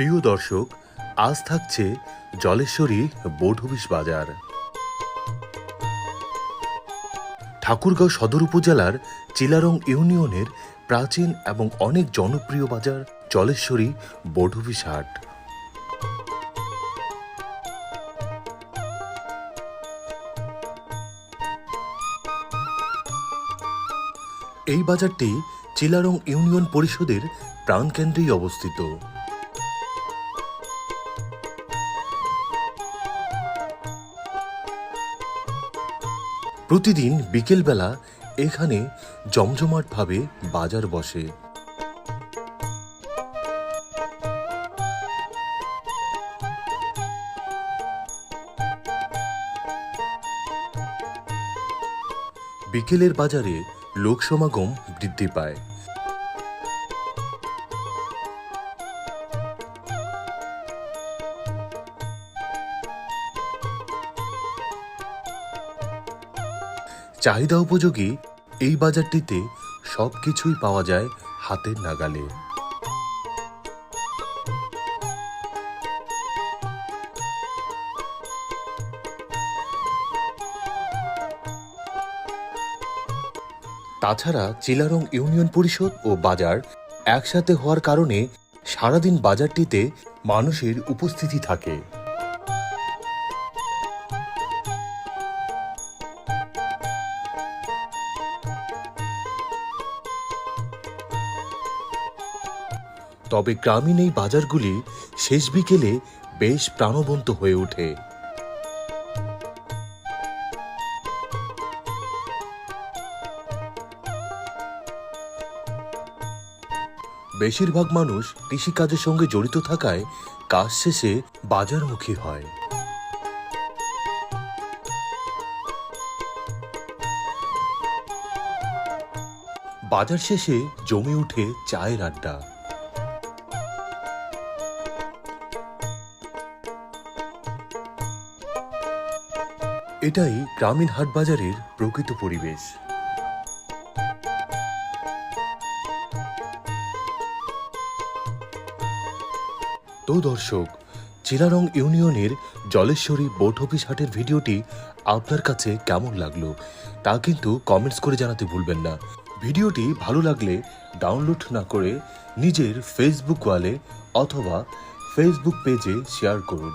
প্রিয় দর্শক, আজ থাকছে জলেশ্বরী বৌঢবিস বাজার। ঠাকুরগাঁও সদর উপজেলার চিলারং ইউনিয়নের প্রাচীন এবং অনেক জনপ্রিয় বাজার জলেশ্বরী বৌঢবিস হাট। এই বাজারটি চিলারং ইউনিয়ন পরিষদের প্রাণকেন্দ্রেই অবস্থিত। প্রতিদিন বিকেলবেলা এখানে জমজমাটভাবে বাজার বসে। বিকেলের বাজারে লোকসমাগম বৃদ্ধি পায়। চাহিদা উপযোগী, এই বাজারটিতে সব কিছুই পাওয়া যায় হাতের নাগালে। তাছাড়া চিলারং ইউনিয়ন পরিষদ ও বাজার একসাথে হওয়ার কারণে সারাদিন বাজারটিতে মানুষের উপস্থিতি থাকে। তবে গ্রামীণ এই বাজারগুলি শেষ বিকেলে বেশ প্রাণবন্ত হয়ে ওঠে। বেশিরভাগ মানুষ কৃষিকাজের সঙ্গে জড়িত থাকায় কাজ শেষে বাজারমুখী হয়। বাজার শেষে জমে উঠে চায়ের আড্ডা। এটাই গ্রামীণ হাট বাজারের প্রকৃত পরিবেশ। তো দর্শক, চিলারং ইউনিয়নের জলেশ্বরী বোট অফিস হাটের ভিডিওটি আপনার কাছে কেমন লাগল তা কিন্তু কমেন্টস করে জানাতে ভুলবেন না। ভিডিওটি ভালো লাগলে ডাউনলোড না করে নিজের ফেসবুক ওয়ালে অথবা ফেসবুক পেজে শেয়ার করুন।